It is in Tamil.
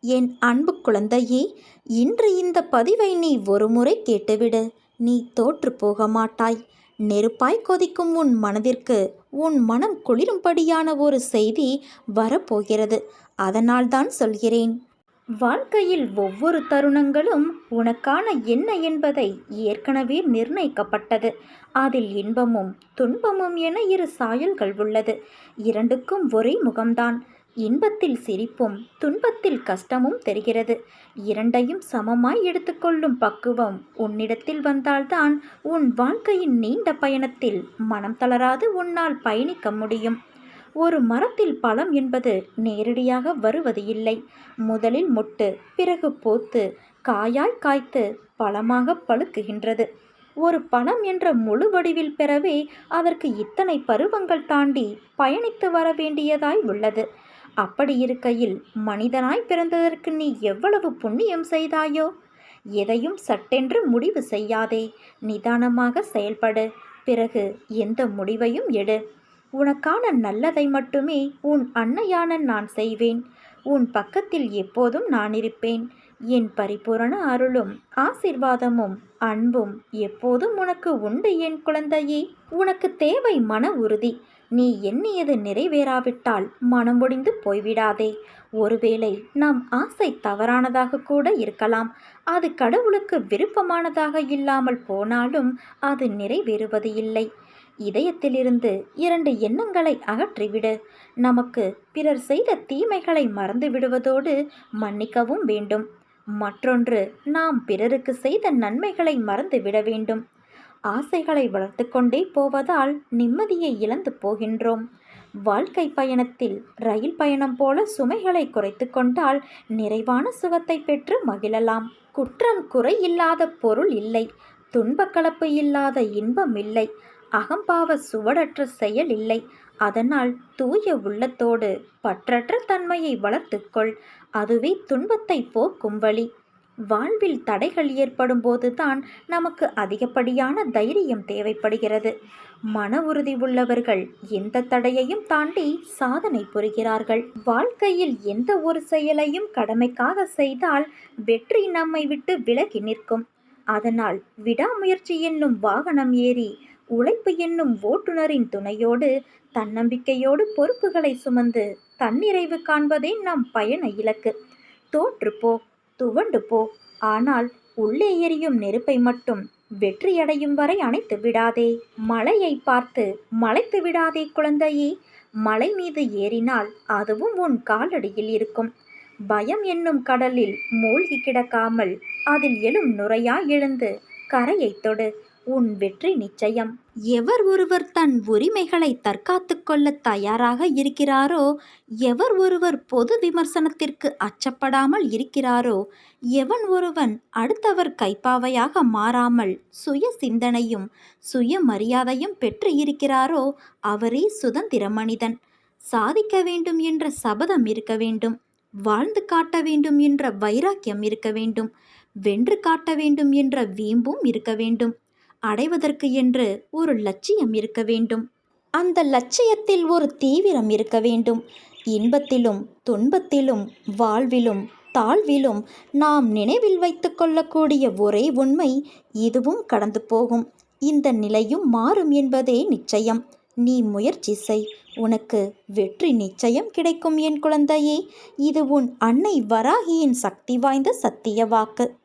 என் அன்பு குழந்தையே இன்று இந்த பதிவை நீ ஒருமுறை கேட்டுவிடு. நீ தோற்று போக மாட்டாய். நெருப்பாய் கொதிக்கும் உன் மனதிற்கு உன் மனம் குளிரும்படியான ஒரு செய்தி வரப்போகிறது. அதனால்தான் சொல்கிறேன். வாழ்க்கையில் ஒவ்வொரு தருணங்களும் உனக்கான என்ன என்பதை ஏற்கனவே நிர்ணயிக்கப்பட்டது. அதில் இன்பமும் துன்பமும் என இரு சாயல்கள் உள்ளது. இரண்டுக்கும் ஒரே முகம்தான். இன்பத்தில் சிரிப்பும் துன்பத்தில் கஷ்டமும் தெரிகிறது. இரண்டையும் சமமாய் எடுத்துக்கொள்ளும் பக்குவம் உன்னிடத்தில் வந்தால்தான் உன் வாழ்க்கையின் நீண்ட பயணத்தில் மனம் தளராது உன்னால் பயணிக்க முடியும். ஒரு மரத்தில் பழம் என்பது நேரடியாக வருவது இல்லை. முதலில் முட்டு பிறகு போத்து காயாய் காய்த்து பழமாக பழுக்குகின்றது. ஒரு பழம் என்ற முழு வடிவில் பெறவே அதற்கு இத்தனை பருவங்கள் தாண்டி பயணித்து வர வேண்டியதாய் உள்ளது. அப்படி இருக்கையில் மனிதனாய் பிறந்ததற்கு நீ எவ்வளவு புண்ணியம் செய்தாயோ? எதையும் சட்டென்று முடிவு செய்யாதே. நிதானமாக செயல்படு. பிறகு எந்த முடிவையும் எடு. உனக்கான நல்லதை மட்டுமே உன் அன்னையான நான் செய்வேன். உன் பக்கத்தில் எப்போதும் நான் இருப்பேன். என் பரிபூரண அருளும் ஆசிர்வாதமும் அன்பும் எப்போதும் உனக்கு உண்டு என் குழந்தையே. உனக்கு தேவை மன உறுதி. நீ எண்ணியது நிறைவேறாவிட்டால் மனமுடிந்து போய்விடாதே. ஒருவேளை நம் ஆசை தவறானதாக கூட இருக்கலாம். அது கடவுளுக்கு விருப்பமானதாக இல்லாமல் போனாலும் அது நிறைவேறுவது இல்லை. இதயத்திலிருந்து இரண்டு எண்ணங்களை அகற்றிவிடு. நமக்கு பிறர் செய்த தீமைகளை மறந்து விடுவதோடு மன்னிக்கவும் வேண்டும். மற்றொன்று நாம் பிறருக்கு செய்த நன்மைகளை மறந்து விட வேண்டும். ஆசைகளை வளர்த்து கொண்டே போவதால் நிம்மதியை இழந்து போகின்றோம். வாழ்க்கை பயணத்தில் ரயில் பயணம் போல சுமைகளை குறைத்து கொண்டால் நிறைவான சுகத்தை பெற்று மகிழலாம். குற்றம் குறை இல்லாத பொருள் இல்லை. துன்பக்கலப்பு இல்லாத இன்பம் இல்லை. அகம்பாவ சுவடற்ற செயல் இல்லை. அதனால் தூய உள்ளத்தோடு பற்றற்ற தன்மையை வளர்த்துக்கொள். அதுவே துன்பத்தை போக்கும் வழி. வாழ்வில் தடைகள் ஏற்படும் போதுதான் நமக்கு அதிகப்படியான தைரியம் தேவைப்படுகிறது. மன உறுதி உள்ளவர்கள் எந்த தடையையும் தாண்டி சாதனை புரிகிறார்கள். வாழ்க்கையில் எந்த ஒரு செயலையும் கடமைக்காக செய்தால் வெற்றி நம்மை விட்டு விலகி நிற்கும். அதனால் விடாமுயற்சி என்னும் வாகனம் ஏறி உழைப்பு என்னும் ஓட்டுநரின் துணையோடு தன்னம்பிக்கையோடு பொறுப்புகளை சுமந்து தன்னிறைவு காண்பதே நம் பயண இலக்கு. தோற்றுப்போ துவண்டு போ. ஆனால் உள்ளே எரியும் நெருப்பை மட்டும் வெற்றியடையும் வரை அணைத்து விடாதே. மலையை பார்த்து மலைத்து விடாதே குழந்தையே. மலை மீது ஏறினால் அதுவும் உன் காலடியில் இருக்கும். பயம் என்னும் கடலில் மூழ்கி கிடக்காமல் அதில் எழும் நுரையாய் எழுந்து கரையை தொடு. உன் வெற்றி நிச்சயம். எவர் ஒருவர் தன் உரிமைகளை தற்காத்து கொள்ள தயாராக இருக்கிறாரோ எவர் ஒருவர் பொது விமர்சனத்திற்கு அச்சப்படாமல் இருக்கிறாரோ எவன் ஒருவன் அடுத்தவர் கைப்பாவையாக மாறாமல் சுய சிந்தனையும் சுய மரியாதையும் பெற்று இருக்கிறாரோ அவரே சுதந்திர மனிதன். சாதிக்க வேண்டும் என்ற சபதம் இருக்க வேண்டும். வாழ்ந்து காட்ட வேண்டும் என்ற வைராக்கியம் இருக்க வேண்டும். வென்று காட்ட வேண்டும் என்ற வீம்பும் இருக்க வேண்டும். அடைவதற்கு என்று ஒரு லட்சியம் இருக்க வேண்டும். அந்த லட்சியத்தில் ஒரு தீவிரம் இருக்க வேண்டும். இன்பத்திலும் துன்பத்திலும் வாழ்விலும் தாழ்விலும் நாம் நினைவில் வைத்து கொள்ளக்கூடிய ஒரே உண்மை இதுவும் கடந்து போகும். இந்த நிலையும் மாறும் என்பதே நிச்சயம். நீ முயற்சி செய். உனக்கு வெற்றி நிச்சயம் கிடைக்கும் என் குழந்தையே. இது உன் அன்னை வராகியின் சக்தி வாய்ந்த சத்திய வாக்கு.